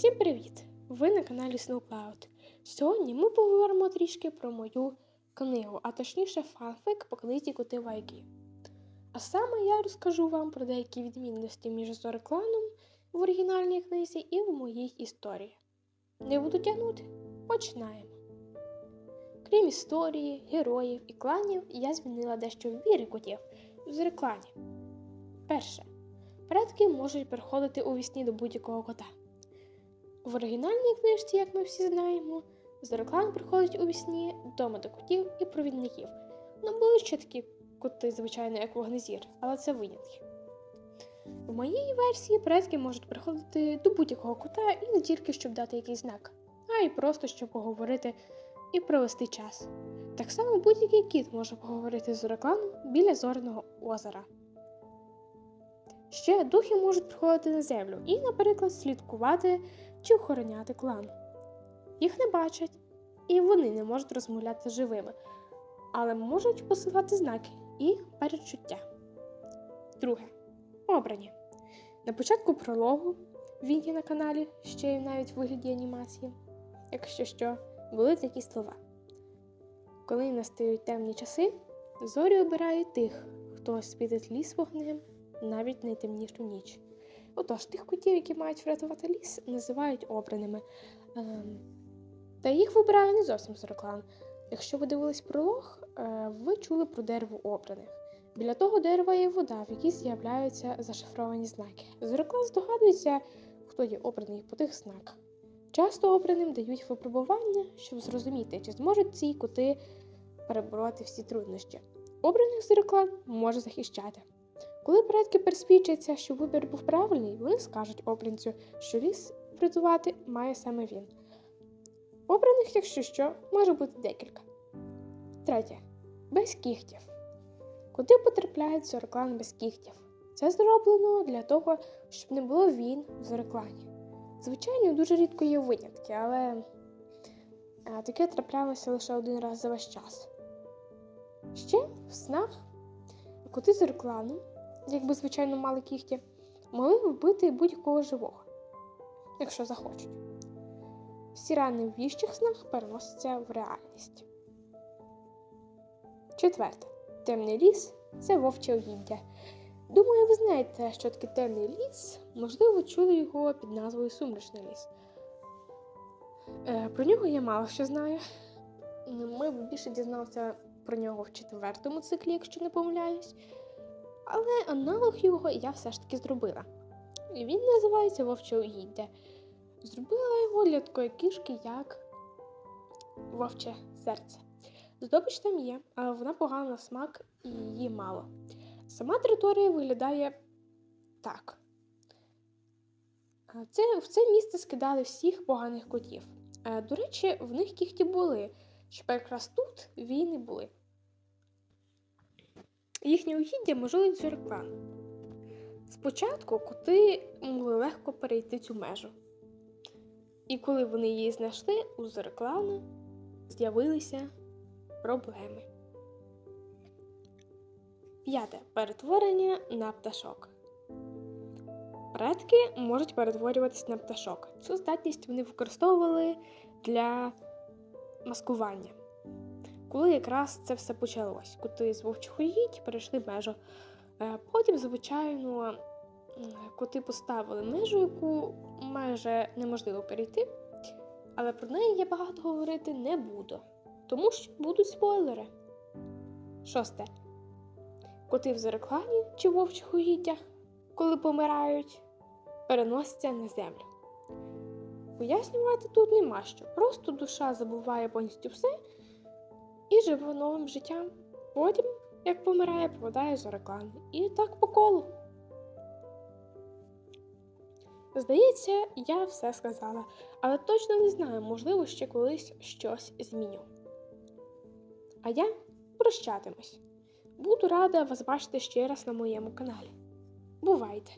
Всім привіт! Ви на каналі SnowCloud. Сьогодні ми поговоримо трішки про мою книгу, а точніше фанфик по книзі Коти Вайки. А саме я розкажу вам про деякі відмінності між Зорекланом в оригінальній книзі і в моїй історії. Не буду тягнути? Починаємо. Крім історії, героїв і кланів, я змінила дещо в вірі котів в Зореклані. Перше. Предки можуть приходити у вісні до будь-якого кота. В оригінальній книжці, як ми всі знаємо, Зороклан приходить у вісні дома до котів і провідників. Ну, були ще такі коти, звичайно, як вогнезір, але це винятки. В моїй версії предки можуть приходити до будь-якого кота і не тільки щоб дати якийсь знак, а й просто щоб поговорити і провести час. Так само будь-який кіт може поговорити з Зорокланом біля зоряного озера. Ще духи можуть приходити на землю і, наприклад, слідкувати чи охороняти клан. Їх не бачать, і вони не можуть розмовляти живими, але можуть посилати знаки і передчуття. Друге. Обрані. На початку прологу він є на каналі, ще й навіть в вигляді анімації. Якщо що, були такі слова. Коли настають темні часи, зорі обирають тих, хто освітить ліс вогнем навіть найтемнішу ніч. Отож, тих котів, які мають врятувати ліс, називають обраними. Ем, Та їх вибирає не зовсім Зороклан. Якщо ви дивились пролог, е, ви чули про дерево обраних. Біля того дерева є вода, в якій з'являються зашифровані знаки. Зороклан здогадується, хто є обраний по тих знаках. Часто обраним дають випробування, щоб зрозуміти, чи зможуть ці коти перебороти всі труднощі. Обраних Зороклан може захищати. Коли предки пересвідчаться, що вибір був правильний, вони скажуть обранцю, що ліс врятувати має саме він. Обраних, якщо що, може бути декілька. Третє. Без кігтів. Куди потрапляють зороклан без кігтів? Це зроблено для того, щоб не було війн в зороклані. Звичайно, дуже рідко є винятки, але таке траплялося лише один раз за весь час. Ще в снах коти зороклану якби, звичайно, мали кігті, могли вбити будь-якого живого, якщо захочуть. Всі рани в віщих снах переносяться в реальність. Четверте. Темний ліс це вовче угіддя. Думаю, ви знаєте, що таке темний ліс, можливо, чули його під назвою Сумрачний ліс. Е, про нього я мало що знаю. Ми більше дізналися про нього в четвертому циклі, якщо не помиляюсь. Але аналог його я все ж таки зробила. Він називається Вовче угіддя. Зробила його для такої кішки, як вовче серце. Здобич там є, але вона погана на смак і її мало. Сама територія виглядає так. Це, В це місце скидали всіх поганих котів. До речі, в них кіхті були, щоб якраз тут війни були. Їхнє угіддя можливо зірклан. Спочатку коти могли легко перейти цю межу. І коли вони її знайшли, у зерклана з'явилися проблеми. П'яте перетворення на пташок. Предки можуть перетворюватися на пташок. Цю здатність вони використовували для маскування. Коли якраз це все почалось, коти з вовчих угідь перейшли межу. Е, потім, звичайно, коти поставили межу, яку майже неможливо перейти, але про неї я багато говорити не буду, тому що будуть спойлери. Шосте. Коти в зереклані чи вовчих угіддях, коли помирають, переносяться на землю. Пояснювати тут нема що. Просто душа забуває повністю все і живе новим життям. Потім, як помирає, попадає з реклами. І так по колу. Здається, я все сказала, але точно не знаю, можливо, ще колись щось зміню. А я прощатимусь. Буду рада вас бачити ще раз на моєму каналі. Бувайте!